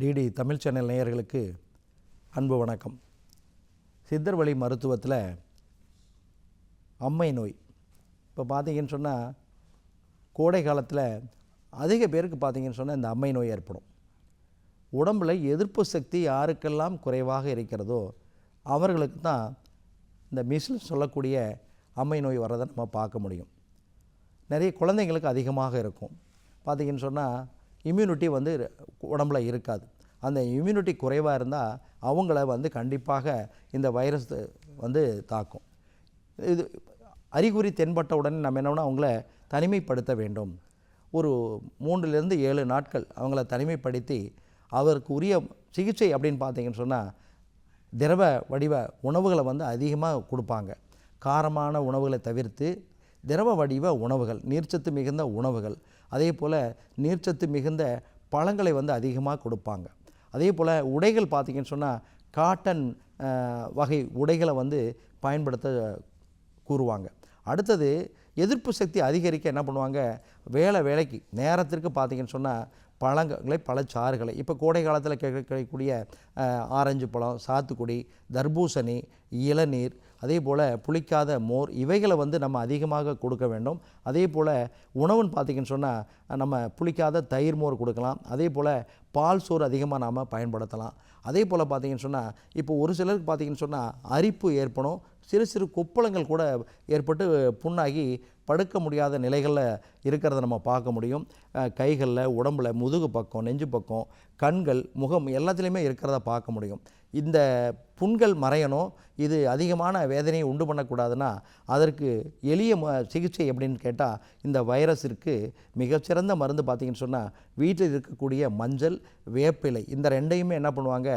DD Tamil channel நேயர்களுக்கு அன்பு வணக்கம். சித்தர் வழி மருத்துவத்தில் அம்மை நோய். இப்போ பார்த்தீங்கன்னு சொன்னால் கோடை காலத்தில் அதிக பேருக்கு பார்த்தீங்கன்னு சொன்னால் இந்த அம்மை நோய் ஏற்படும். உடம்பில் எதிர்ப்பு சக்தி யாருக்கெல்லாம் குறைவாக இருக்கிறதோ அவர்களுக்கு தான் இந்த மிஸ்ல் சொல்லக்கூடிய அம்மை நோய் வரதை நம்ம பார்க்க முடியும். நிறைய குழந்தைங்களுக்கு அதிகமாக இருக்கும். பார்த்தீங்கன்னு சொன்னால் இம்யூனிட்டி வந்து உடம்புல இருக்காது. அந்த இம்யூனிட்டி குறைவாக இருந்தால் அவங்கள வந்து கண்டிப்பாக இந்த வைரஸ் வந்து தாக்கும். இது அறிகுறி தென்பட்ட உடனே நம்ம என்னென்னா அவங்கள தனிமைப்படுத்த வேண்டும். ஒரு மூன்றிலிருந்து ஏழு நாட்கள் அவங்கள தனிமைப்படுத்தி அவருக்கு உரிய சிகிச்சை அப்படின்னு பார்த்தீங்கன்னு சொன்னால் திரவ வடிவ உணவுகளை வந்து அதிகமாக கொடுப்பாங்க. காரமான உணவுகளை தவிர்த்து திரவ வடிவ உணவுகள் நீர்ச்சத்து மிகுந்த உணவுகள். அதே போல் நீர்ச்சத்து மிகுந்த பழங்களை வந்து அதிகமாக கொடுப்பாங்க. அதே போல் உடைகள் பார்த்திங்கன்னு சொன்னால் காட்டன் வகை உடைகளை வந்து பயன்படுத்த கூறுவாங்க. அடுத்தது எதிர்ப்பு சக்தி அதிகரிக்க என்ன பண்ணுவாங்க? வேலை வேலைக்கு நேரத்திற்கு பார்த்தீங்கன்னு சொன்னால் பழங்களை பழச்சாறுகளை இப்போ கோடை காலத்தில் கிடைக்கக்கூடிய ஆரஞ்சு பழம் சாத்துக்குடி தர்பூசணி இளநீர் அதே போல் புளிக்காத மோர் இவைகளை வந்து நம்ம அதிகமாக கொடுக்க வேண்டும். அதே போல் உணவுன்னு பார்த்திங்கன்னு சொன்னால் நம்ம புளிக்காத தயிர் மோர் கொடுக்கலாம். அதே போல் பால் சோறு அதிகமாக நாம் பயன்படுத்தலாம். அதே போல் பார்த்தீங்கன்னு சொன்னால் இப்போ ஒரு சிலருக்கு பார்த்தீங்கன்னு சொன்னால் அரிப்பு ஏற்படும். சிறு சிறு கொப்பளங்கள் கூட ஏற்பட்டு புண்ணாகி படுக்க முடியாத நிலைகளில் இருக்கிறத நம்ம பார்க்க முடியும். கைகளில் உடம்புல முதுகு பக்கம் நெஞ்சு பக்கம் கண்கள் முகம் எல்லாத்துலேயுமே இருக்கிறத பார்க்க முடியும். இந்த புண்கள் மறையணும். இது அதிகமான வேதனையை உண்டு பண்ணக்கூடாதுன்னா அதற்கு எளிய ம சிகிச்சை எப்படின்னு கேட்டால் இந்த வைரஸிற்கு மிகச்சிறந்த மருந்து பார்த்தீங்கன்னு சொன்னால் வீட்டில் இருக்கக்கூடிய மஞ்சள் வேப்பிலை இந்த ரெண்டையுமே என்ன பண்ணுவாங்க?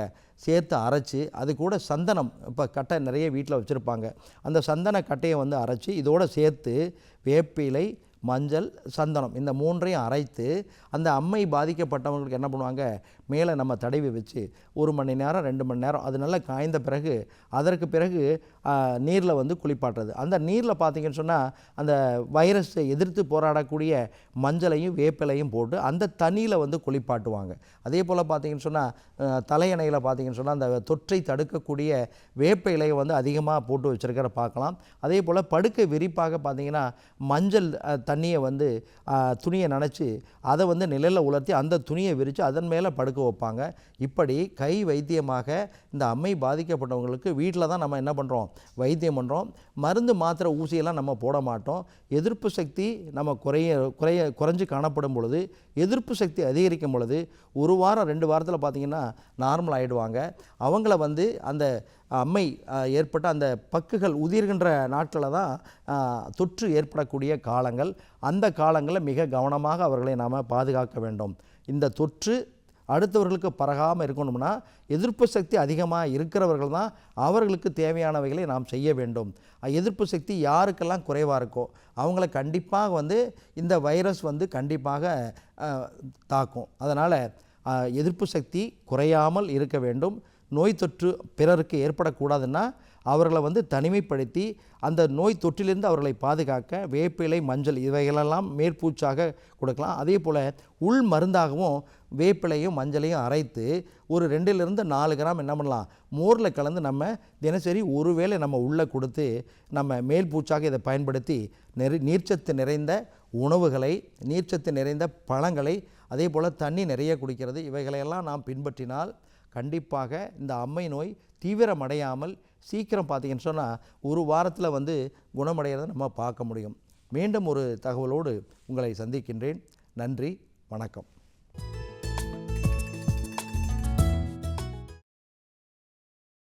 சேர்த்து அரைச்சி அது கூட சந்தனம் இப்போ கட்டை நிறைய வீட்டில் வச்சுருப்பாங்க. அந்த சந்தன கட்டையை வந்து அரைச்சி இதோடு சேர்த்து வேப்பிலை மஞ்சள் சந்தனம் இந்த மூன்றையும் அரைத்து அந்த அம்மை பாதிக்கப்பட்டவங்களுக்கு என்ன பண்ணுவாங்க? மேலே நம்ம தடவி வச்சு ஒரு மணி நேரம் ரெண்டு மணி நேரம் அது நல்லா காய்ந்த பிறகு அதற்கு பிறகு நீரில் வந்து குளிப்பாட்டுறது. அந்த நீரில் பார்த்தீங்கன்னு சொன்னால் அந்த வைரஸை எதிர்த்து போராடக்கூடிய மஞ்சளையும் வேப்பிலையும் போட்டு அந்த தண்ணியில் வந்து குளிப்பாட்டுவாங்க. அதே போல் பார்த்தீங்கன்னு சொன்னால் தலையணையில் பார்த்தீங்கன்னு சொன்னால் அந்த தொற்றை தடுக்கக்கூடிய வேப்ப இலையை வந்து அதிகமாக போட்டு வச்சுருக்கிற பார்க்கலாம். அதே போல் படுக்கை விரிப்பாக பார்த்தீங்கன்னா மஞ்சள் தண்ணியை வந்து துணியை நினச்சி அதை வந்து நிழலில் உலர்த்தி அந்த துணியை விரித்து அதன் மேலே படுக்க வைப்பாங்க. இப்படி கை வைத்தியமாக இந்த அம்மை பாதிக்கப்பட்டவங்களுக்கு வீட்டில் தான் நம்ம என்ன பண்ணுறோம் வைத்தியம் பண்ணுறோம் மருந்து மாத்திரை ஊசியெல்லாம் நம்ம போட மாட்டோம். எதிர்ப்பு சக்தி நம்ம குறைய குறைய குறைஞ்சு காணப்படும் பொழுது எதிர்ப்பு சக்தி அதிகரிக்கும் பொழுது ஒரு வாரம் ரெண்டு வாரத்தில் பார்த்திங்கன்னா நார்மல் ஆகிடுவாங்க அவங்கள வந்து அந்த அம்மை ஏற்பட்ட அந்த பக்குகள் உதிர்கின்ற நாட்களில் தான் தொற்று ஏற்படக்கூடிய காலங்கள். அந்த காலங்களில் மிக கவனமாக அவர்களை நாம் பாதுகாக்க வேண்டும். இந்த தொற்று அடுத்தவர்களுக்கு பரகாமல் இருக்கணும்னா எதிர்ப்பு சக்தி அதிகமாக இருக்கிறவர்கள் தான் அவர்களுக்கு தேவையானவைகளை நாம் செய்ய வேண்டும். எதிர்ப்பு சக்தி யாருக்கெல்லாம் குறைவாக இருக்கோ அவங்கள கண்டிப்பாக வந்து இந்த வைரஸ் வந்து கண்டிப்பாக தாக்கும். அதனால் எதிர்ப்பு சக்தி குறையாமல் இருக்க வேண்டும். நோய் தொற்று பிறருக்கு ஏற்படக்கூடாதுன்னா அவர்களை வந்து தனிமைப்படுத்தி அந்த நோய் தொற்றிலிருந்து அவர்களை பாதுகாக்க வேப்பிலை மஞ்சள் இவைகளெல்லாம் மேற்பூச்சாக கொடுக்கலாம். அதே போல் உள் மருந்தாகவும் வேப்பிலையும் மஞ்சளையும் அரைத்து ஒரு ரெண்டிலிருந்து நாலு கிராம் என்ன பண்ணலாம்? மோரில் கலந்து நம்ம தினசரி ஒரு வேளை நம்ம உள்ளே கொடுத்து நம்ம மேல் பூச்சாக இதை பயன்படுத்தி நெறி நீர்ச்சத்து நிறைந்த உணவுகளை நீர்ச்சத்து நிறைந்த பழங்களை அதே போல் தண்ணி நிறைய குடிக்கிறது. இவைகளையெல்லாம் நாம் பின்பற்றினால் கண்டிப்பாக இந்த அம்மை நோய் தீவிரமடையாமல் சீக்கிரம் பார்த்தீங்கன்னு சொன்னால் ஒரு வாரத்தில் வந்து குணமடைகிறத நம்ம பார்க்க முடியும். மீண்டும் ஒரு தகவலோடு உங்களை சந்திக்கின்றேன். நன்றி வணக்கம்.